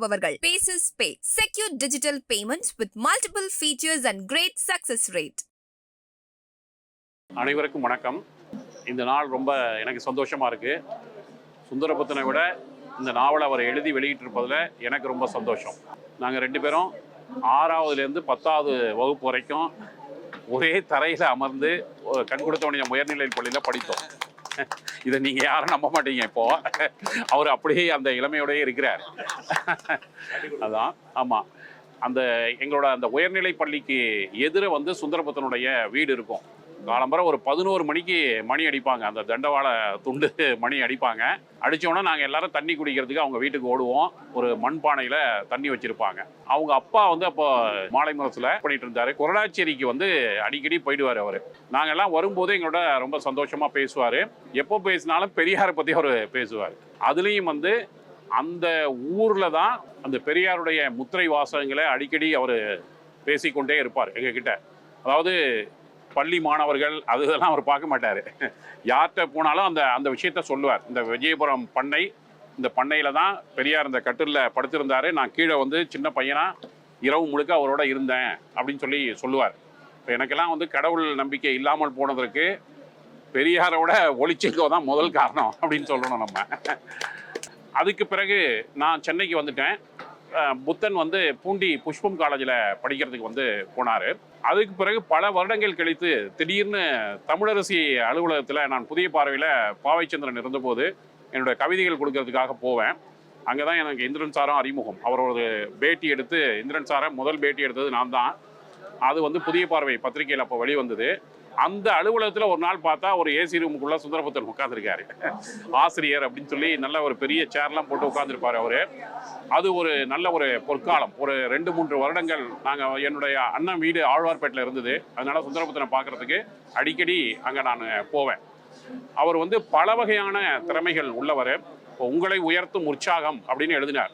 ஆடியோவை உங்களுக்கு bases pay secure digital payment with multiple features and great success rate அனைவருக்கும் வணக்கம். இந்த நாள் ரொம்ப எனக்கு சந்தோஷமா இருக்கு. சுந்தரபுத்தனை விட இந்த நாவலை அவர் எழுதி வெளியிட்டிருப்பதில் எனக்கு ரொம்ப சந்தோஷம். நாங்கள் ரெண்டு பேரும் ஆறாவதுலேருந்து பத்தாவது வகுப்பு வரைக்கும் ஒரே தரையில் அமர்ந்து ஒரு கண் கொடுத்தவனைய உயர்நிலை பள்ளியில் படித்தோம். இதை நீங்கள் யாரும் நம்ப மாட்டீங்க இப்போ. அவர் அப்படியே அந்த இளமையோடயே இருக்கிறார். அதான் ஆமாம் அந்த எங்களோட அந்த உயர்நிலை பள்ளிக்கு எதிர வந்து சுந்தரபுத்தனுடைய வீடு இருக்கும். காலம்பரம் ஒரு பதினோரு மணிக்கு மணி அடிப்பாங்க. அந்த தண்டவாள துண்டு மணி அடிப்பாங்க. அடிச்சோன்னா நாங்கள் எல்லாரும் தண்ணி குடிக்கிறதுக்கு அவங்க வீட்டுக்கு ஓடுவோம். ஒரு மண்பானையில் தண்ணி வச்சுருப்பாங்க. அவங்க அப்பா வந்து அப்போ மாலை முரசில் பண்ணிட்டு இருந்தார். கொரடாச்சேரிக்கு வந்து அடிக்கடி போயிடுவார் அவர். நாங்கள் எல்லாம் வரும்போது எங்களோட ரொம்ப சந்தோஷமாக பேசுவார். எப்போ பேசினாலும் பெரியாரை பற்றி அவர் பேசுவார். அதுலேயும் வந்து அந்த ஊரில் தான் அந்த பெரியாருடைய முத்திரை வாசகங்களை அடிக்கடி அவர் பேசிக்கொண்டே இருப்பார் எங்ககிட்ட. அதாவது பள்ளி மாணவர்கள் அது இதெல்லாம் அவர் பார்க்க மாட்டார். யார்கிட்ட போனாலும் அந்த அந்த விஷயத்த சொல்லுவார். இந்த விஜயபுரம் பண்ணை இந்த பண்ணையில் தான் பெரியார் இந்த கட்டிலில் படுத்திருந்தார். நான் கீழே வந்து சின்ன பையனாக இரவு முழுக்க அவரோட இருந்தேன் அப்படின்னு சொல்லி சொல்லுவார். இப்போ எனக்கெல்லாம் வந்து கடவுள் நம்பிக்கை இல்லாமல் போனதற்கு பெரியாரோட ஒளிச்செங்கோ தான் முதல் காரணம் அப்படின்னு சொல்லணும் நம்ம. அதுக்கு பிறகு நான் சென்னைக்கு வந்துட்டேன். புத்தன் வந்து பூண்டி புஷ்பம் காலேஜில் படிக்கிறதுக்கு வந்து போனார். அதுக்கு பிறகு பல வருடங்கள் கழித்து திடீர்னு தமிழரசி அலுவலகத்தில் நான் புதிய பார்வையில் பாவைச்சந்திரன் இருந்தபோது என்னோட கவிதைகள் கொடுக்கறதுக்காக போவேன். அங்கே தான் எனக்கு இந்திரன் சாரும் அறிமுகம். அவரோட பேட்டி எடுத்து இந்திரன் சாரை முதல் பேட்டி எடுத்தது நான் தான் அது வந்து புதிய பார்வை பத்திரிகையில் அப்போ வெளிவந்தது. அந்த அலுவலகத்தில் ஒரு நாள் பார்த்தா ஒரு ஏசி ரூமுக்குள்ளே சுந்தரபுத்தன் உட்காந்துருக்காரு ஆசிரியர் அப்படின்னு சொல்லி நல்ல ஒரு பெரிய சேர்லாம் போட்டு உட்காந்துருப்பார் அவர். அது ஒரு நல்ல ஒரு பொற்காலம். ஒரு ரெண்டு மூன்று வருடங்கள் நாங்கள் என்னுடைய அண்ணன் வீடு ஆழ்வார்பேட்டில் இருந்தது. அதனால் சுந்தரபுத்தனை பார்க்கறதுக்கு அடிக்கடி அங்கே நான் போவேன். அவர் வந்து பல வகையான திறமைகள் உள்ளவர். உங்களை உயர்த்தும் உற்சாகம் அப்படின்னு எழுதினார்.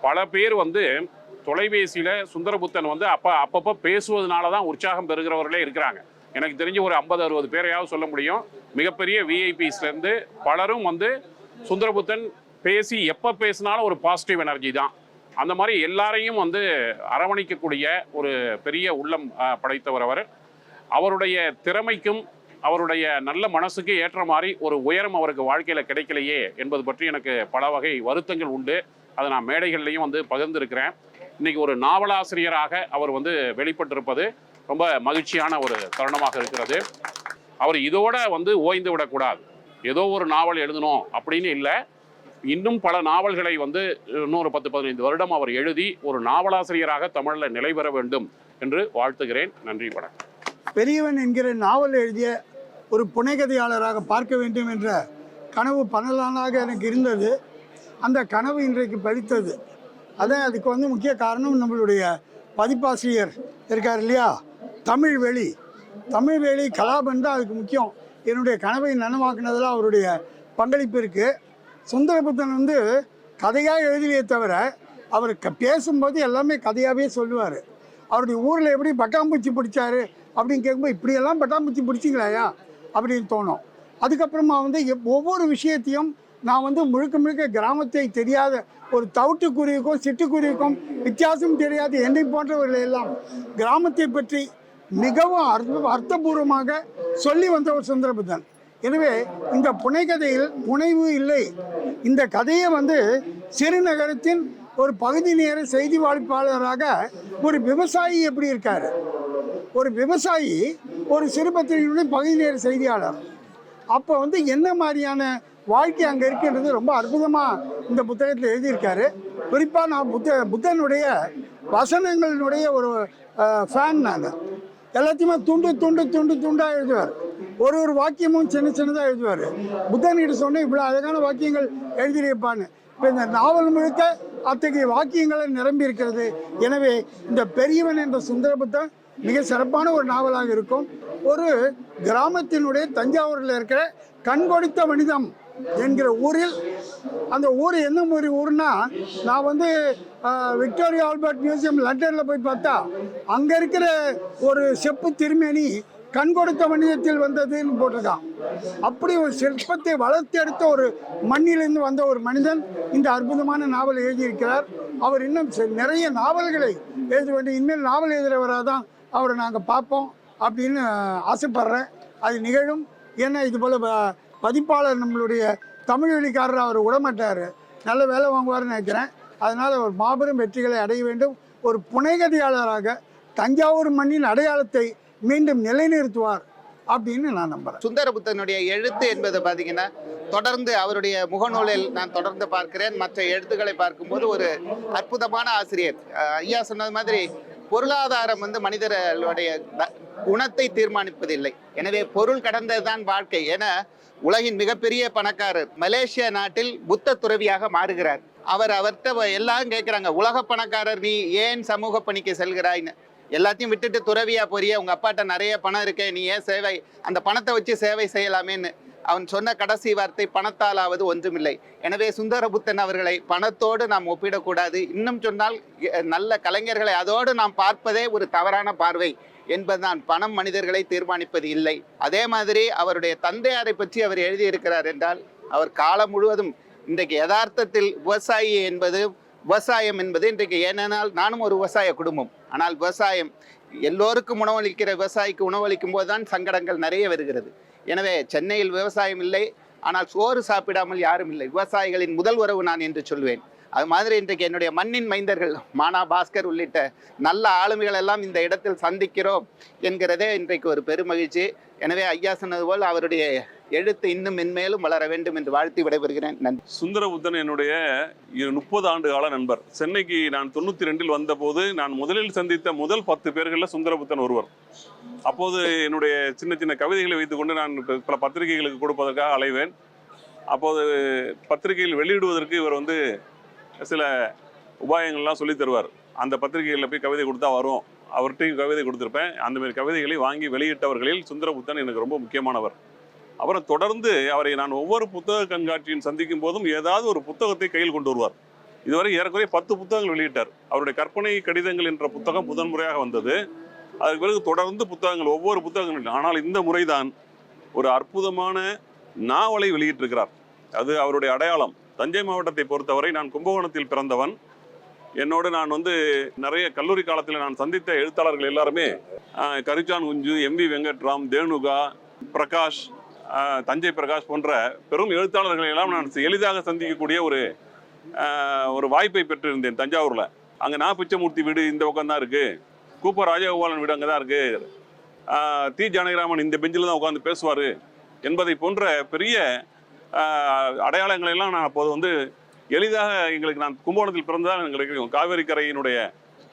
பல பேர் வந்து தொலைபேசியில் சுந்தரபுத்தன் வந்து அப்போ அப்பப்போ பேசுவதனால தான் உற்சாகம் பெறுகிறவர்களே இருக்கிறாங்க. எனக்கு தெரிஞ்சு ஒரு ஐம்பது அறுபது பேரையாவது சொல்ல முடியும். மிகப்பெரிய விஐபிஸ்லேருந்து பலரும் வந்து சுந்தரபுத்தன் பேசி எப்போ பேசினாலும் ஒரு பாசிட்டிவ் எனர்ஜி தான். அந்த மாதிரி எல்லாரையும் வந்து அரவணைக்கக்கூடிய ஒரு பெரிய உள்ளம் படைத்தவர் அவர். அவருடைய திறமைக்கும் அவருடைய நல்ல மனசுக்கு ஏற்ற மாதிரி ஒரு உயரம் அவருக்கு வாழ்க்கையில் கிடைக்கலையே என்பது பற்றி எனக்கு பல வகை வருத்தங்கள் உண்டு. அதை நான் மேடைகள்லையும் வந்து பகிர்ந்திருக்கிறேன். இன்றைக்கி ஒரு நாவலாசிரியராக அவர் வந்து வெளிப்பட்டிருப்பது ரொம்ப மகிழ்ச்சியான ஒரு தருணமாக இருக்கிறது. அவர் இதோட வந்து ஓய்ந்து விடக்கூடாது. ஏதோ ஒரு நாவல் எழுதணும் அப்படின்னு இல்லை. இன்னும் பல நாவல்களை வந்து இன்னொரு பத்து பதினைந்து வருடம் அவர் எழுதி ஒரு நாவலாசிரியராக தமிழில் நிலை பெற வேண்டும் என்று வாழ்த்துகிறேன். நன்றி வணக்கம். பெரியவன் என்கிற நாவல் எழுதிய ஒரு புனைகதையாளராக பார்க்க வேண்டும் என்ற கனவு பனலானாக எனக்கு இருந்தது. அந்த கனவு இன்றைக்கு பலித்தது அதான் அதுக்கு வந்து முக்கிய காரணம் நம்மளுடைய பதிப்பாசிரியர் இருக்கார் இல்லையா? தமிழ் வெளி தமிழ் வெளி கலாபன் தான் அதுக்கு முக்கியம். என்னுடைய கனவை நனவாக்குனதில் அவருடைய பங்களிப்பு இருக்குது சுந்தரபுத்தன் வந்து கதையாக எழுதியே தவிர அவர் க பேசும்போது எல்லாமே கதையாகவே சொல்லுவார். அவருடைய ஊரில் எப்படி பட்டாம்பூச்சி பிடிச்சாரு அப்படின்னு கேட்கும்போது இப்படியெல்லாம் பட்டாம்பூச்சி பிடிச்சிங்களாயா? அப்படின்னு தோணும். அதுக்கப்புறமா வந்து ஒவ்வொரு விஷயத்தையும் நான் வந்து முழுக்க முழுக்க கிராமத்தை தெரியாத ஒரு தவிட்டுக்குருவிக்கும் சிட்டுக்குருவிக்கும் வித்தியாசம் தெரியாது என்னை போன்றவர்கள் எல்லாம் கிராமத்தை பற்றி மிகவும் அர்த்த அர்த்தபூர்வமாக சொல்லி வந்த ஒரு சுந்தரபுத்தன் எனவே இந்த புனைகதையில் புனைவு இல்லை. இந்த கதையை வந்து சிறுநகரத்தின் ஒரு பகுதி நேர செய்தி வாய்ப்பாளராக ஒரு விவசாயி எப்படி இருக்கார்? ஒரு விவசாயி ஒரு சிறுபத்திரிகையுடைய பகுதி நேர செய்தியாளர். அப்போ வந்து என்ன மாதிரியான வாழ்க்கை அங்கே இருக்கின்றது ரொம்ப அற்புதமாக இந்த புத்தகத்தில் எழுதியிருக்காரு. குறிப்பாக நான் புத்த புத்தனுடைய வசனங்களினுடைய ஒரு ஃபேன் நான். எல்லாத்தையுமே துண்டு துண்டு துண்டு துண்டாக எழுதுவார். ஒரு ஒரு வாக்கியமும் சின்ன சின்னதாக எழுதுவார். புத்தன்கிட்ட சொன்னேன் இவ்வளோ அழகான வாக்கியங்கள் எழுதியிருப்பான்னு. இப்போ இந்த நாவல் முழுக்க அத்தகைய வாக்கியங்களை நிரம்பி இருக்கிறது. எனவே இந்த பெரியவன் என்ற சுந்தர புத்தன் மிக சிறப்பான ஒரு நாவலாக இருக்கும். ஒரு கிராமத்தினுடைய தஞ்சாவூரில் இருக்கிற கண்கொடித்த மனிதம் என்கிற ஊரில் அந்த ஊர் என்ன மாதிரி ஊர்னா நான் வந்து விக்டோரியா ஆல்பர்ட் மியூசியம் லண்டனில் போய் பார்த்தா அங்கே இருக்கிற ஒரு செப்பு திருமேனி கண் கொடுத்த மனிதத்தில் வந்ததுன்னு போட்டிருக்கான். அப்படி ஒரு சிற்பத்தை வளர்த்தெடுத்த ஒரு மண்ணிலிருந்து வந்த ஒரு மனிதன் இந்த அற்புதமான நாவலை எழுதியிருக்கிறார். அவர் இன்னும் நிறைய நாவல்களை எழுத வேண்டும் இனிமேல் நாவல் எழுதுகிறவராக தான் அவரை நாங்கள் பார்ப்போம் அப்படின்னு ஆசைப்படுறேன். அது நிகழும். ஏன்னா இது போல் பதிப்பாளர் நம்மளுடைய தமிழ் வழிக்காரர் அவர் விடமாட்டார் நல்ல வேலை வாங்குவார்னு நினைக்கிறேன். அதனால் ஒரு மாபெரும் வெற்றிகளை அடைய வேண்டும். ஒரு புனைகதையாளராக தஞ்சாவூர் மண்ணின் அடையாளத்தை மீண்டும் நிலைநிறுத்துவார் அப்படின்னு நான் நம்புகிறேன் சுந்தரபுத்தனுடைய எழுத்து என்பது பார்த்தீங்கன்னா தொடர்ந்து அவருடைய முகநூலில் நான் தொடர்ந்து பார்க்கிறேன். மற்ற எழுத்துக்களை பார்க்கும்போது ஒரு அற்புதமான ஆசிரியர். ஐயா சொன்னது மாதிரி பொருளாதாரம் வந்து மனிதர்களுடைய குணத்தை தீர்மானிப்பதில்லை. எனவே பொருள் கடந்ததுதான் வாழ்க்கை என உலகின் மிகப்பெரிய பணக்காரர் மலேசியா நாட்டில் புத்த துறவியாக மாறுகிறார். அவர் அவர்கிட்ட எல்லாரும் கேட்குறாங்க உலக பணக்காரர் நீ ஏன் சமூக பணிக்கு செல்கிறாய்ன்னு? எல்லாத்தையும் விட்டுட்டு துறவியா போறிய உங்க அப்பாட்ட நிறைய பணம் இருக்கே நீ ஏன் சேவை அந்த பணத்தை வச்சு சேவை செய்யலாமேன்னு. அவன் சொன்ன கடைசி வார்த்தை பணத்தாலாவது ஒன்றுமில்லை. எனவே சுந்தரபுத்தன் அவர்களை பணத்தோடு நாம் ஒப்பிடக்கூடாது. இன்னும் சொன்னால் நல்ல கலைஞர்களை அதோடு நாம் பார்ப்பதே ஒரு தவறான பார்வை என்பதுதான். பணம் மனிதர்களை தீர்மானிப்பது இல்லை. அதே மாதிரி அவருடைய தந்தையாரை பற்றி அவர் எழுதியிருக்கிறார் என்றால் அவர் காலம் முழுவதும் இன்றைக்கு யதார்த்தத்தில் விவசாயி என்பது விவசாயம் என்பது இன்றைக்கு ஏனென்றால் நானும் ஒரு விவசாய குடும்பம். ஆனால் விவசாயம் எல்லோருக்கும் உணவளிக்கிற விவசாயிக்கு உணவளிக்கும் போது தான் சங்கடங்கள் நிறைய வருகிறது. எனவே சென்னையில் விவசாயம் இல்லை ஆனால் சோறு சாப்பிடாமல் யாரும் இல்லை. விவசாயிகளின் முதல் உறவு நான் என்று சொல்வேன். அது மாதிரி இன்றைக்கு என்னுடைய மண்ணின் மைந்தர்கள் மானா பாஸ்கர் உள்ளிட்ட நல்ல ஆளுமைகள் எல்லாம் இந்த இடத்தில் சந்திக்கிறோம் என்கிறதே இன்றைக்கு ஒரு பெருமகிழ்ச்சி. எனவே ஐயா சொன்னது போல் அவருடைய எழுத்து இன்னும் மென்மேலும் வளர வேண்டும் என்று வாழ்த்தி விடைபெறுகிறேன். நன்றி. சுந்தரபுத்தன் என்னுடைய முப்பது ஆண்டு கால நண்பர். சென்னைக்கு நான் தொண்ணூற்றி ரெண்டில் வந்தபோது நான் முதலில் சந்தித்த முதல் பத்து பேர்களில் சுந்தரபுத்தன் ஒருவர். அப்போது என்னுடைய சின்ன சின்ன கவிதைகளை வைத்துக்கொண்டு நான் பல பத்திரிகைகளுக்கு கொடுப்பதற்காக அலைவேன். அப்போது பத்திரிகையில் வெளியிடுவதற்கு இவர் வந்து சில உபாயங்கள்லாம் சொல்லித் தருவார். அந்த பத்திரிகைகளில் போய் கவிதை கொடுத்தா வரும். அவர்கிட்டையும் கவிதை கொடுத்துருப்பேன். அந்தமாரி கவிதைகளை வாங்கி வெளியிட்டவர்களில் சுந்தரபுத்தன் எனக்கு ரொம்ப முக்கியமானவர். அப்புறம் தொடர்ந்து அவரை நான் ஒவ்வொரு புத்தக கண்காட்சியின் சந்திக்கும் போதும் ஏதாவது ஒரு புத்தகத்தை கையில் கொண்டு வருவார். இதுவரை ஏறக்குறைய பத்து புத்தகங்கள் வெளியிட்டார். அவருடைய கற்பனை கடிதங்கள் என்ற புத்தகம் முதன்முறையாக வந்தது. அதுக்கு பிறகு தொடர்ந்து புத்தகங்கள் ஒவ்வொரு புத்தகங்கள் ஆனால் இந்த முறைதான் ஒரு அற்புதமான நாவலை வெளியிட்டிருக்கிறார். அது அவருடைய அடையாளம். தஞ்சை மாவட்டத்தை பொறுத்தவரை நான் கும்பகோணத்தில் பிறந்தவன். என்னோடு நான் வந்து நிறைய கல்லூரி காலத்தில் நான் சந்தித்த எழுத்தாளர்கள் எல்லாருமே கரிச்சான் குஞ்சு எம் வி வெங்கட்ராம் தேனுகா பிரகாஷ் தஞ்சை பிரகாஷ் போன்ற பெரும் எழுத்தாளர்களை எல்லாம் நான் எளிதாக சந்திக்கக்கூடிய ஒரு ஒரு வாய்ப்பை பெற்றிருந்தேன் தஞ்சாவூரில். அங்கே நான் பிச்சமூர்த்தி வீடு இந்த பக்கம் தான் இருக்குது கூப்பர் ராஜகோபாலன் வீடு அங்கே தான் இருக்குது தி ஜானகிராமன் இந்த பெஞ்சில் தான் உட்காந்து பேசுவார். என்பதை போன்ற பெரிய ஆஹ், அடையாளங்களை எல்லாம் நான் அப்போது வந்து எளிதாக எங்களுக்கு நான் கும்பகோணத்தில் பிறந்ததால் எங்களுக்கு கிடைக்கும் காவேரி கரையினுடைய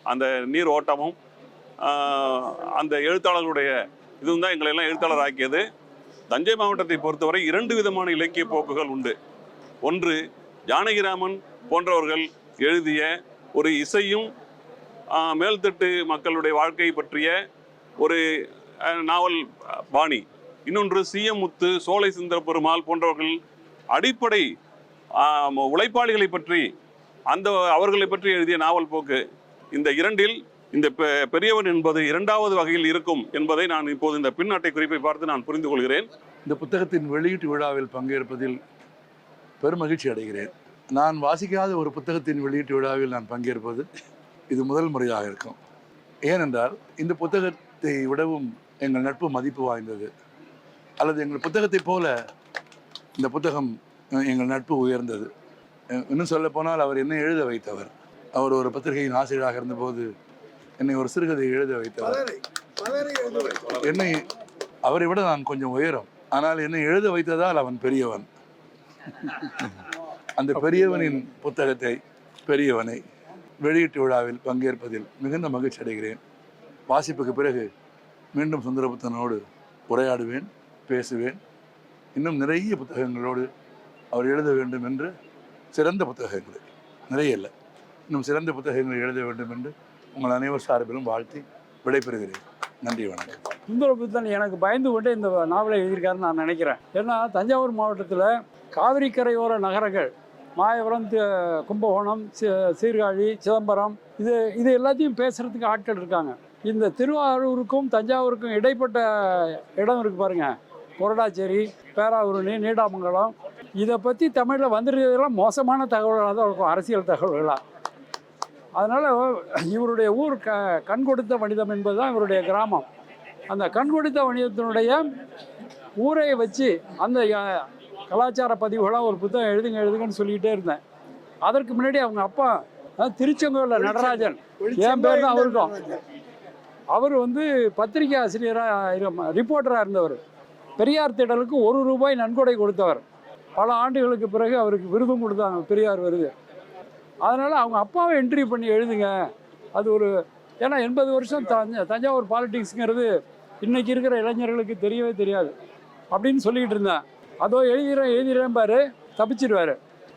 அந்த நீர் ஓட்டமும் அந்த எழுத்தாளர்களுடைய இதுவும் தான் எங்களை எல்லாம் எழுத்தாளர் ஆக்கியது. தஞ்சை மாவட்டத்தை பொறுத்தவரை இரண்டு விதமான இலக்கிய போக்குகள் உண்டு. ஒன்று ஜானகிராமன் போன்றவர்கள் எழுதிய ஒரு இசையும் மேல்தட்டு மக்களுடைய வாழ்க்கை பற்றிய ஒரு நாவல் பாணி. இன்னொன்று சிஎம் முத்து சோலை சுந்தர பெருமாள் போன்றவர்கள் அடிப்படை உழைப்பாளிகளை பற்றி அந்த அவர்களை பற்றி எழுதிய நாவல் போக்கு. இந்த இரண்டில் இந்த பெ- பெரியவன் என்பது இரண்டாவது வகையில் இருக்கும் என்பதை நான் இப்போது இந்த பின்னாட்டை குறிப்பை பார்த்து நான் புரிந்து கொள்கிறேன். இந்த புத்தகத்தின் வெளியீட்டு விழாவில் பங்கேற்பதில் பெருமகிழ்ச்சி அடைகிறேன். நான் வாசிக்காத ஒரு புத்தகத்தின் வெளியீட்டு விழாவில் நான் பங்கேற்பது இது முதல் முறையாக இருக்கும். ஏனென்றால் இந்த புத்தகத்தை விடவும் எங்கள் நட்பு மதிப்பு வாய்ந்தது. அல்லது எங்கள் புத்தகத்தைப் போல இந்த புத்தகம் எங்கள் நட்பு உயர்ந்தது. இன்னும் சொல்ல போனால் அவர் என்னை எழுத வைத்தவர். அவர் ஒரு பத்திரிகையின் ஆசிரியராக இருந்தபோது என்னை ஒரு சிறுகதை எழுத வைத்தவர். என்னை அவரை விட நான் கொஞ்சம் உயரம். ஆனால் என்னை எழுத வைத்ததால் அவன் பெரியவன். அந்த பெரியவனின் புத்தகத்தை பெரியவனை வெளியீட்டு விழாவில் பங்கேற்பதில் மிகுந்த மகிழ்ச்சி அடைகிறேன். வாசிப்புக்கு பிறகு மீண்டும் சுந்தரபுத்தனோடு உரையாடுவேன் பேசுவேன். இன்னும் நிறைய புத்தகங்களோடு அவர் எழுத வேண்டும் என்று சிறந்த புத்தகங்களை நிறைய இல்லை. இன்னும் சிறந்த புத்தகங்களை எழுத வேண்டும் என்று உங்கள் அனைவர் சார்பிலும் வாழ்த்தி விடைபெறுகிறேன். நன்றி வணக்கம். சுந்தரபுத்தன் எனக்கு பயந்து கொண்டே இந்த நாவலை எழுதியிருக்காருன்னு நான் நினைக்கிறேன். ஏன்னா தஞ்சாவூர் மாவட்டத்தில் காவிரி கரையோர நகரங்கள் மாயபுரம் கும்பகோணம் சீர்காழி சிதம்பரம் இது இது எல்லாத்தையும் பேசுகிறதுக்கு ஆட்கள் இருக்காங்க. இந்த திருவாரூருக்கும் தஞ்சாவூருக்கும் இடைப்பட்ட இடம் இருக்கு பாருங்க. கொரடாச்சேரி பேராவூரணி நீடாமங்கலம். இதை பற்றி தமிழில் வந்துருக்கிறதெல்லாம் மோசமான தகவல்களாக தான் இருக்கும் அரசியல் தகவல்களாக அதனால் இவருடைய ஊர் க கண் கொடுத்த வணிதம் என்பது தான் இவருடைய கிராமம். அந்த கண் கொடுத்த வணிதத்தினுடைய ஊரை வச்சு அந்த கலாச்சார பதிவுகளாக ஒரு புத்தகம் எழுதுங்க எழுதுங்கன்னு சொல்லிக்கிட்டே இருந்தேன். அதற்கு முன்னாடி அவங்க அப்பா அஹ், திருச்செங்கோலில் நடராஜன். என் பேர் தான் அவருக்கும். அவர் வந்து பத்திரிகை ஆசிரியராக ரிப்போர்ட்டராக இருந்தவர். பெரியார் திடலுக்கு ஒரு ரூபாய் நன்கொடை கொடுத்தவர். பல ஆண்டுகளுக்கு பிறகு அவருக்கு விருதும் கொடுத்தாங்க பெரியார் விருது அதனால் அவங்க அப்பாவை என்ட்ரி பண்ணி எழுதுங்க. அது ஒரு ஏன்னா எண்பது வருஷம் தஞ்ச தஞ்சாவூர் பாலிடிக்ஸுங்கிறது இன்னைக்கு இருக்கிற இளைஞர்களுக்கு தெரியவே தெரியாது. அப்படின்னு சொல்லிக்கிட்டு இருந்தேன். அதோ எழுதிடுறேன் எழுதிடுறேன் பாரு. தப்பிச்சிடுவார்.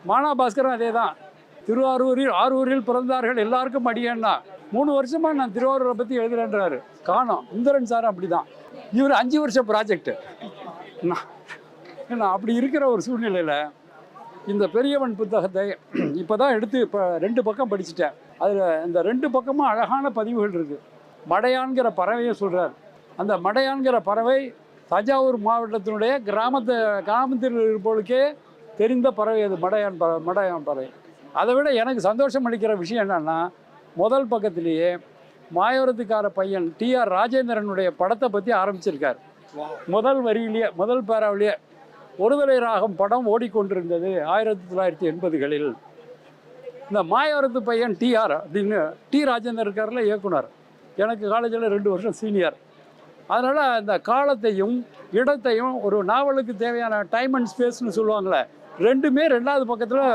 மானா பாஸ்கரும் அதே தான் திருவாரூரில் ஆரூரில் பிறந்தார்கள் எல்லாருக்கும் அடியேன்னா மூணு வருஷமாக நான் திருவாரூரை பற்றி எழுதுறேன்றாரு. காணோம். இந்திரன் சார் அப்படி தான் இவர் அஞ்சு வருஷம் ப்ராஜெக்ட்டு நான் அப்படி இருக்கிற ஒரு சூழ்நிலையில் இந்த பெரியவன் புத்தகத்தை இப்போ தான் எடுத்து இப்போ ரெண்டு பக்கம் படிச்சுட்டேன். அதில் இந்த ரெண்டு பக்கமும் அழகான பதிவுகள் இருக்குது மடையான்கிற பறவையை சொல்கிறார் அந்த மடையான்கிற பறவை தஞ்சாவூர் மாவட்டத்தினுடைய கிராமத்து கிராமத்தில் இருப்பவர்களுக்கே தெரிந்த பறவை அது மடையான் பறவை மடையான் பறவை. அதை விட எனக்கு சந்தோஷம் அளிக்கிற விஷயம் என்னன்னா முதல் பக்கத்திலேயே மாயோரத்துக்கார பையன் டிஆர் ராஜேந்திரனுடைய படத்தை பற்றி ஆரம்பிச்சிருக்கார். முதல் வரியிலேயே முதல் பேராவிலேயே ஒருதலை ராகம் படம் ஓடிக்கொண்டிருந்தது ஆயிரத்தி தொள்ளாயிரத்தி எண்பதுகளில். இந்த மாயவரத்து பையன் டிஆர் அப்படின்னு டி ராஜேந்தர் இருக்கார்ல இயக்குனர். எனக்கு காலேஜில் ரெண்டு வருஷம் சீனியர் அதனால் அந்த காலத்தையும் இடத்தையும் ஒரு நாவலுக்கு தேவையான டைம் அண்ட் ஸ்பேஸ்னு சொல்லுவாங்களே ரெண்டுமே ரெண்டாவது பக்கத்தில்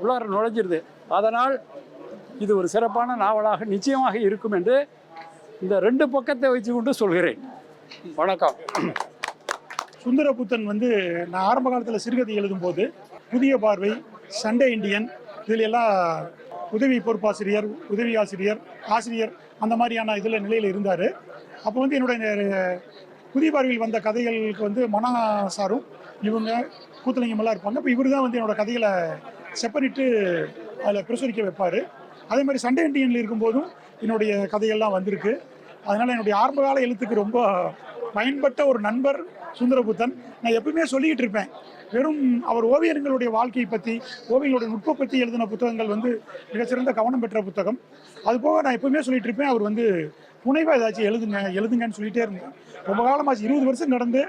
உள்ளார நுழைஞ்சிருது. அதனால் இது ஒரு சிறப்பான நாவலாக நிச்சயமாக இருக்கும் என்று இந்த ரெண்டு பக்கத்தை வச்சு கொண்டு சொல்கிறேன். வணக்கம். சுந்தரபுத்தன் வந்து நான் ஆரம்ப காலத்தில் சிறுகதை எழுதும்போது புதிய பார்வை சண்டே இண்டியன் இதில் எல்லாம் உதவி பொறுப்பாசிரியர் உதவி ஆசிரியர் ஆசிரியர் அந்த மாதிரியான இதில் நிலையில் இருந்தார். அப்போ வந்து என்னுடைய நெ- புதிய பார்வையில் வந்த கதைகளுக்கு வந்து மனா சாரும் இவங்க கூத்தலிங்கம் எல்லாம் இருப்பாங்க. அப்போ இவர் தான் வந்து என்னோட கதைகளை செப்பனிட்டு அதில் பிரசுரிக்க வைப்பார். அதே மாதிரி சண்டே இண்டியனில் இருக்கும்போதும் என்னுடைய கதைகள்லாம் வந்திருக்கு. அதனால் என்னுடைய ஆரம்பகால எழுத்துக்கு ரொம்ப பயன்பட்ட ஒரு நண்பர் சுந்தரபுத்தன். நான் எப்பவுமே சொல்லிக்கிட்டு இருப்பேன் வெறும் அவர் ஓவியர்களுடைய வாழ்க்கையை பற்றி ஓவியங்களுடைய நுட்ப பற்றி எழுதின புத்தகங்கள் வந்து மிகச்சிறந்த கவனம் பெற்ற புத்தகம். அதுபோக நான் எப்பவுமே சொல்லிட்டு இருப்பேன் அவர் வந்து புனைவாக ஏதாச்சும் எழுதுங்க எழுதுங்கன்னு சொல்லிட்டே இருந்தேன். ரொம்ப காலமாச்சு. இருபது வருஷம் நடந்து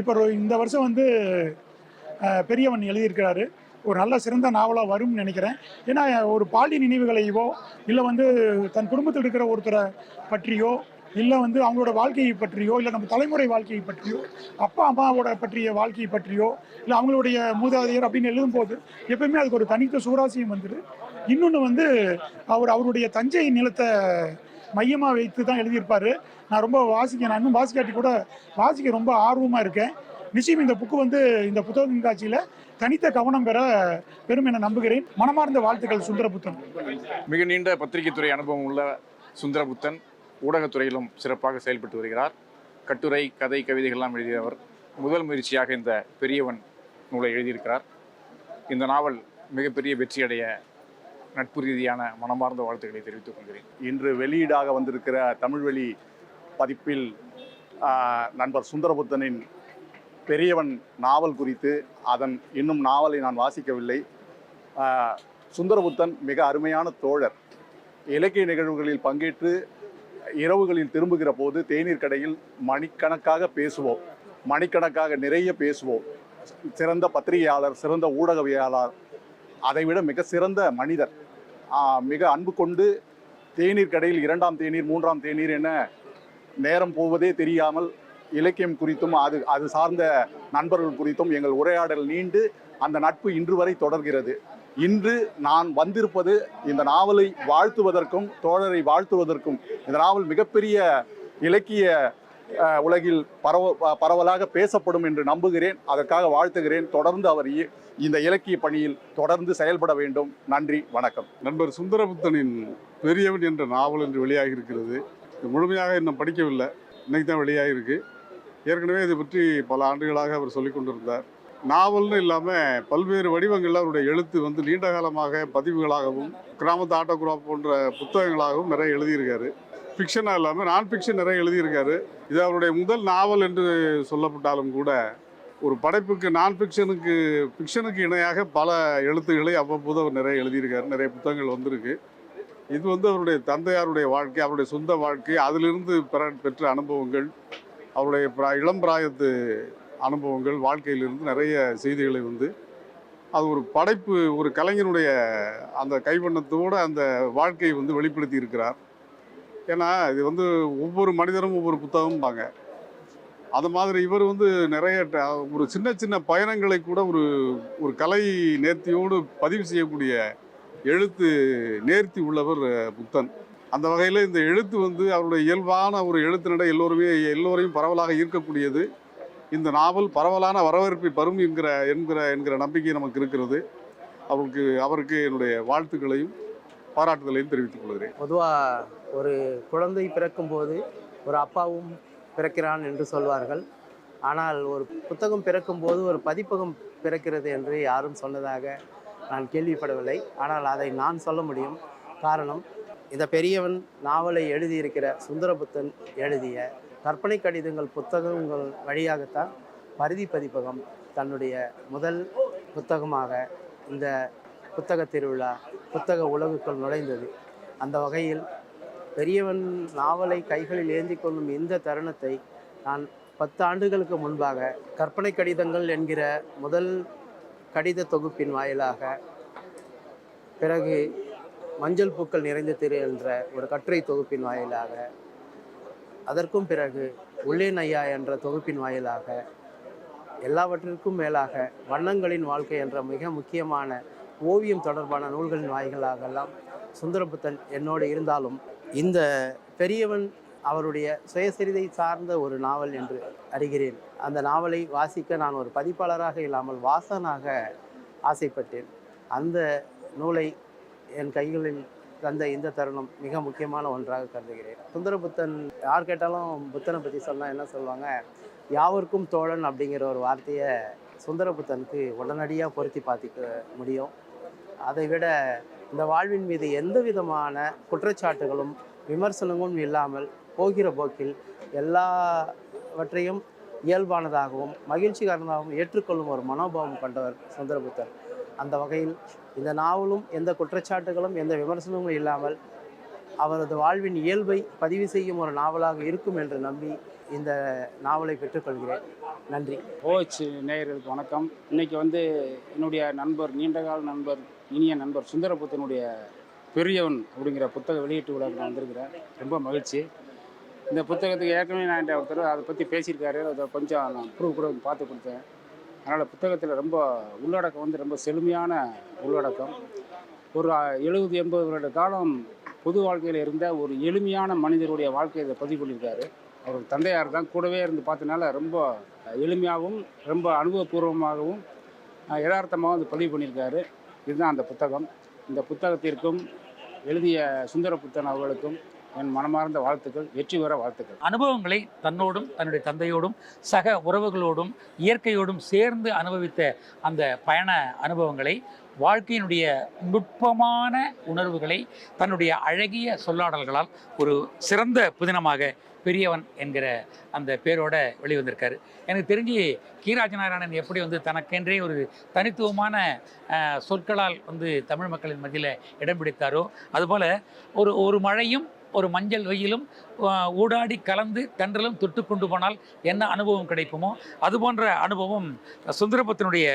இப்போ இந்த வருஷம் வந்து பெரியவன் எழுதியிருக்கிறாரு. ஒரு நல்ல சிறந்த நாவலாக வரும்னு நினைக்கிறேன். ஏன்னா ஒரு பாலிய நினைவுகளையோ இல்லை வந்து தன் குடும்பத்தில் இருக்கிற ஒருத்தரை பற்றியோ இல்லை வந்து அவங்களோட வாழ்க்கையை பற்றியோ இல்லை நம்ம தலைமுறை வாழ்க்கையை பற்றியோ அப்பா அம்மாவோட பற்றிய வாழ்க்கையை பற்றியோ இல்லை அவங்களுடைய மூதாதையர் அப்படின்னு எழுதும்போது எப்பயுமே அதுக்கு ஒரு தனித்த சூராசியம் வந்துடு இன்னொன்று வந்து அவர் அவருடைய தஞ்சை நிலத்தை மையமாக வைத்து தான் எழுதியிருப்பார். நான் ரொம்ப வாசிக்க நான் இன்னும் வாசிக்காட்டி கூட வாசிக்க ரொம்ப ஆர்வமாக இருக்கேன். நிச்சயம் இந்த புக்கு வந்து இந்த புத்தக கண்காட்சியில் தனித்த கவனம் பெற பெரும் என நம்புகிறேன். மனமார்ந்த வாழ்த்துக்கள் சுந்தரபுத்தன். மிக நீண்ட பத்திரிகைத்துறை அனுபவம் உள்ள சுந்தரபுத்தன் ஊடகத்துறையிலும் சிறப்பாக செயல்பட்டு வருகிறார். கட்டுரை கதை கவிதைகள்லாம் எழுதியவர். முதல் முயற்சியாக இந்த பெரியவன் நூலை எழுதியிருக்கிறார். இந்த நாவல் மிகப்பெரிய வெற்றியடைய நட்பு ரீதியான மனமார்ந்த வாழ்த்துக்களை தெரிவித்துக் கொள்கிறேன். இன்று வெளியீடாக வந்திருக்கிற தமிழ்வழி பதிப்பில் நண்பர் சுந்தரபுத்தனின் பெரியவன் நாவல் குறித்து அதன் இன்னும் நாவலை நான் வாசிக்கவில்லை. சுந்தரபுத்தன் மிக அருமையான தோழர். இலக்கிய நிகழ்வுகளில் பங்கேற்று இரவுகளில் திரும்புகிற போது தேநீர் கடையில் மணிக்கணக்காக பேசுவோம். மணிக்கணக்காக நிறைய பேசுவோம். சிறந்த பத்திரிகையாளர் சிறந்த ஊடகவியலாளர் அதைவிட மிக சிறந்த மனிதர். மிக அன்பு கொண்டு தேநீர் கடையில் இரண்டாம் தேநீர் மூன்றாம் தேநீர் என நேரம் போவதே தெரியாமல் இலக்கியம் குறித்தும் அது அது சார்ந்த நண்பர்கள் குறித்தும் எங்கள் உரையாடல் நீண்டு அந்த நட்பு இன்று வரை தொடர்கிறது. இன்று நான் வந்திருப்பது இந்த நாவலை வாழ்த்துவதற்கும் தோழரை வாழ்த்துவதற்கும் இந்த நாவல் மிகப்பெரிய இலக்கிய உலகில் பரவ ப- பரவலாக பேசப்படும் என்று நம்புகிறேன். அதற்காக வாழ்த்துகிறேன். தொடர்ந்து அவர் இந்த இலக்கிய பணியில் தொடர்ந்து செயல்பட வேண்டும். நன்றி வணக்கம். நண்பர் சுந்தரபுத்தனின் பெரியவன் என்ற நாவல் என்று வெளியாகி இருக்கிறது இது முழுமையாக இன்னும் படிக்கவில்லை. இன்னைக்கு தான் வெளியாகிருக்கு ஏற்கனவே இதை பற்றி பல ஆண்டுகளாக அவர் சொல்லிக் கொண்டிருந்தார். நாவல்னு இல்லாமல் பல்வேறு வடிவங்களில் அவருடைய எழுத்து வந்து நீண்ட காலமாக பதிவுகளாகவும் கிராமத்து ஆட்டோகிராஃப் போன்ற புத்தகங்களாகவும் நிறைய எழுதியிருக்காரு. ஃபிக்ஷனாக இல்லாமல் நான் ஃபிக்ஷன் நிறைய எழுதியிருக்காரு. இது அவருடைய முதல் நாவல் என்று சொல்லப்பட்டாலும் கூட ஒரு படைப்புக்கு நான் ஃபிக்ஷனுக்கு ஃபிக்ஷனுக்கு இணையாக பல எழுத்துக்களை அவ்வப்போது அவர் நிறைய எழுதியிருக்காரு. நிறைய புத்தகங்கள் வந்திருக்கு. இது வந்து அவருடைய தந்தையாருடைய வாழ்க்கை அவருடைய சொந்த வாழ்க்கை அதிலிருந்து பெற பெற்ற அனுபவங்கள் அவருடைய பிரா- இளம் பிராயத்து அனுபவங்கள் வாழ்க்கையிலிருந்து நிறைய செய்திகளை வந்து அது ஒரு படைப்பு ஒரு கலைஞனுடைய அந்த கைவண்ணத்தோடு அந்த வாழ்க்கையை வந்து வெளிப்படுத்தி இருக்கிறார் ஏன்னா இது வந்து ஒவ்வொரு மனிதரும் ஒவ்வொரு புத்தகம்பாங்க. அது மாதிரி இவர் வந்து நிறைய ட- ஒரு சின்ன சின்ன பயணங்களை கூட ஒரு ஒரு கலை நேர்த்தியோடு பதிவு செய்யக்கூடிய எழுத்து நேர்த்தி உள்ளவர் புத்தன். அந்த வகையில் இந்த எழுத்து வந்து அவருடைய இயல்பான ஒரு எழுத்தினடை எல்லோருமே எல்லோரையும் பரவலாக ஈர்க்கக்கூடியது. இந்த நாவல் பரவலான வரவேற்பை பரும் என்கிற என்கிற என்கிற நம்பிக்கை நமக்கு இருக்கிறது. அவருக்கு அவருக்கு என்னுடைய வாழ்த்துக்களையும் பாராட்டுதலையும் தெரிவித்துக் கொள்கிறேன். பொதுவாக ஒரு குழந்தை பிறக்கும்போது ஒரு அப்பாவும் பிறக்கிறான் என்று சொல்வார்கள். ஆனால் ஒரு புத்தகம் பிறக்கும்போது ஒரு பதிப்பகம் பிறக்கிறது என்று யாரும் சொன்னதாக நான் கேள்விப்படவில்லை. ஆனால் அதை நான் சொல்ல முடியும். காரணம் இந்த பெரியவன் நாவலை எழுதியிருக்கிற சுந்தரபுத்தன் எழுதிய கற்பனை கடிதங்கள் புத்தகங்கள் வழியாகத்தான் பரிதி பதிப்பகம் தன்னுடைய முதல் புத்தகமாக இந்த புத்தக திருவிழா புத்தக உலகுக்குள் நுழைந்தது. அந்த வகையில் பெரியவன் நாவலை கைகளில் ஏந்தி கொள்ளும் இந்த தருணத்தை நான் பத்து ஆண்டுகளுக்கு முன்பாக கற்பனை கடிதங்கள் என்கிற முதல் கடித தொகுப்பின் வாயிலாக பிறகு மஞ்சள் பூக்கள் நிறைந்த திரு என்ற ஒரு கட்டுரை தொகுப்பின் வாயிலாக அதற்கும் பிறகு உள்ளேன் ஐயா என்ற தொகுப்பின் வாயிலாக எல்லாவற்றிற்கும் மேலாக வண்ணங்களின் வாழ்க்கை என்ற மிக முக்கியமான ஓவியம் தொடர்பான நூல்களின் வாயிலாகலாம். சுந்தரபுத்தன் என்னோடு இருந்தாலும் இந்த பெரியவன் அவருடைய சுயசரிதை சார்ந்த ஒரு நாவல் என்று அறிகிறேன். அந்த நாவலை வாசிக்க நான் ஒரு பதிப்பாளராக இல்லாமல் வாசனாக ஆசைப்பட்டேன். அந்த நூலை என் கைகளில் தந்த இந்த தருணம் மிக முக்கியமான ஒன்றாக கருதுகிறேன். சுந்தரபுத்தன் யார் கேட்டாலும் புத்தனை பற்றி சொன்னால் என்ன சொல்லுவாங்க? யாவருக்கும் தோழன் அப்படிங்கிற ஒரு வார்த்தையை சுந்தரபுத்தனுக்கு உடனடியாக பொருத்தி பார்த்துக்க முடியும். அதை விட இந்த வாழ்வின் மீது எந்த விதமான குற்றச்சாட்டுகளும் விமர்சனங்களும் இல்லாமல் போகிற போக்கில் எல்லாவற்றையும் இயல்பானதாகவும் மகிழ்ச்சிகரமாகவும் ஏற்றுக்கொள்ளும் ஒரு மனோபாவம் கொண்டவர் சுந்தரபுத்தர். அந்த வகையில் இந்த நாவலும் எந்த குற்றச்சாட்டுகளும் எந்த விமர்சனமும் இல்லாமல் அவரது வாழ்வின் இயல்பை பதிவு செய்யும் ஒரு நாவலாக இருக்கும் என்று நம்பி இந்த நாவலை பெற்றுக்கொள்கிறேன். நன்றி. ஓச் நேயர்களுக்கு வணக்கம். இன்னைக்கு வந்து என்னுடைய நண்பர் நீண்டகால நண்பர் இனிய நண்பர் சுந்தரபுத்தனுடைய பெரியவன் அப்படிங்கிற புத்தக வெளியீட்டு விழாக்கு நான் வந்திருக்கிறேன். ரொம்ப மகிழ்ச்சி. இந்த புத்தகத்துக்கு ஏற்கனவே நான் ஒருத்தர் அதை பற்றி பேசியிருக்காரு. அதை கொஞ்சம் நான் ப்ரூவ் கூட பார்த்து கொடுத்தேன். அதனால் புத்தகத்தில் ரொம்ப உள்ளடக்கம் வந்து ரொம்ப செழுமையான உள்ளடக்கம். ஒரு எழுபது எண்பது வருட காலம் பொது வாழ்க்கையில் இருந்த ஒரு எளிமையான மனிதருடைய வாழ்க்கையை இதை பதிவு பண்ணியிருக்காரு அவர் தந்தையார் தான் கூடவே இருந்து பார்த்தனால ரொம்ப எளிமையாகவும் ரொம்ப அனுபவபூர்வமாகவும் அஹ், யதார்த்தமாகவும் அது பதிவு பண்ணியிருக்காரு இதுதான் அந்த புத்தகம். இந்த புத்தகத்திற்கும் எழுதிய சுந்தர புத்தன் அவர்களுக்கும் என் மனமார்ந்த வாழ்த்துக்கள் வெற்றி பெற வாழ்த்துக்கள். அனுபவங்களை தன்னோடும் தன்னுடைய தந்தையோடும் சக உறவுகளோடும் இயற்கையோடும் சேர்ந்து அனுபவித்த அந்த பயண அனுபவங்களை வாழ்க்கையினுடைய நுட்பமான உணர்வுகளை தன்னுடைய அழகிய சொல்லாடல்களால் ஒரு சிறந்த புதினமாக பெரியவன் என்கிற அந்த பேரோட வெளிவந்திருக்காரு. எனக்கு தெரிஞ்சு கீராஜ நாராயணன் எப்படி வந்து தனக்கென்றே ஒரு தனித்துவமான சொற்களால் வந்து தமிழ் மக்களின் மத்தியில் இடம் பிடித்தாரோ அதுபோல் ஒரு ஒரு மழையும் ஒரு மஞ்சள் வெயிலும் ஊடாடி கலந்து தென்றலும் தொட்டு கொண்டு போனால் என்ன அனுபவம் கிடைக்குமோ அது போன்ற அனுபவம் சுந்தரபத்தினுடைய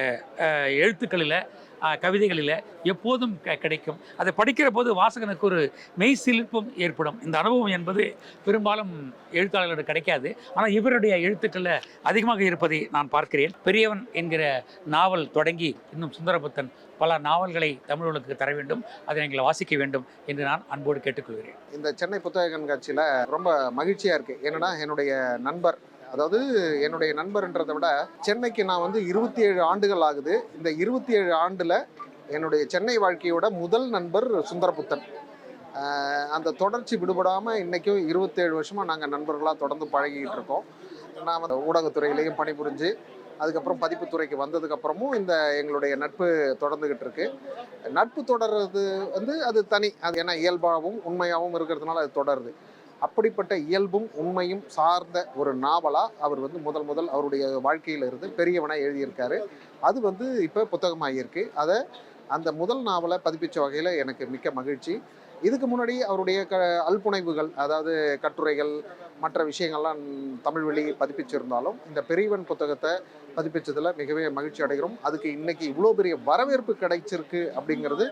எழுத்துக்களில் கவிதைகளில் எப்போதும் க- கிடைக்கும். அதை படிக்கிற போது வாசகனுக்கு ஒரு மெய் சிலிர்ப்பும் ஏற்படும். இந்த அனுபவம் என்பது பெரும்பாலும் எழுத்தாளர்களுக்கு கிடைக்காது. ஆனால் இவருடைய எழுத்துக்களில் அதிகமாக இருப்பதை நான் பார்க்கிறேன். பெரியவன் என்கிற நாவல் தொடங்கி இன்னும் சுந்தரபுத்தன் பல நாவல்களை தமிழர்களுக்கு தர வேண்டும். அதை நீங்கள் வாசிக்க வேண்டும் என்று நான் அன்போடு கேட்டுக்கொள்கிறேன். இந்த சென்னை புத்தக கண்காட்சியில் ரொம்ப மகிழ்ச்சியாக இருக்குது என்னன்னா என்னுடைய நண்பர் அதாவது என்னுடைய நண்பர்ன்றதை விட சென்னைக்கு நான் வந்து இருபத்தி ஏழு ஆண்டுகள் ஆகுது. இந்த இருபத்தி ஏழு ஆண்டில் என்னுடைய சென்னை வாழ்க்கையோட முதல் நண்பர் சுந்தரபுத்தன். அந்த தொடர்ச்சி விடுபடாமல் இன்றைக்கும் இருபத்தேழு வருஷமாக நாங்கள் நண்பர்களாக தொடர்ந்து பழகிக்கிட்டு இருக்கோம். நான் வந்து ஊடகத்துறையிலையும் பணிபுரிஞ்சு அதுக்கப்புறம் பதிப்புத்துறைக்கு வந்ததுக்கப்புறமும் இந்த எங்களுடைய நட்பு தொடர்ந்துக்கிட்டு இருக்கு. நட்பு தொடர்றது வந்து அது தனி. அது ஏன்னா இயல்பாகவும் உண்மையாகவும் இருக்கிறதுனால அது தொடருது. அப்படிப்பட்ட இயல்பும் உண்மையும் சார்ந்த ஒரு நாவலாக அவர் வந்து முதல் முதல் அவருடைய வாழ்க்கையில இருந்து பெரியவனாக எழுதியிருக்காரு. அது வந்து இப்போ புத்தகமாகியிருக்கு அதை அந்த முதல் நாவலை பதிப்பிச்ச வகையில் எனக்கு மிக்க மகிழ்ச்சி. இதுக்கு முன்னாடி அவருடைய க அல்புனைவுகள் அதாவது கட்டுரைகள் மற்ற விஷயங்கள்லாம் தமிழ் வழி பதிப்பிச்சிருந்தாலும் இந்த பெரியவன் புத்தகத்தை பதிப்பிச்சதில் மிகவே மகிழ்ச்சி அடைகிறோம். அதுக்கு இன்னைக்கு இவ்வளோ பெரிய வரவேற்பு கிடைச்சிருக்கு அப்படிங்கிறது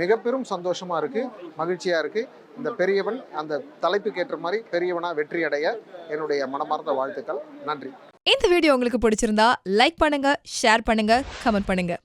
மிக பெரும் சந்தோஷமாக இருக்குது மகிழ்ச்சியாக இருக்குது இந்த பெரியவன் அந்த தலைப்புக்கு ஏற்ற மாதிரி பெரியவனாக வெற்றி அடைய என்னுடைய மனமார்ந்த வாழ்த்துக்கள். நன்றி. இந்த வீடியோ உங்களுக்கு பிடிச்சிருந்தா லைக் பண்ணுங்க ஷேர் பண்ணுங்க கமெண்ட் பண்ணுங்க.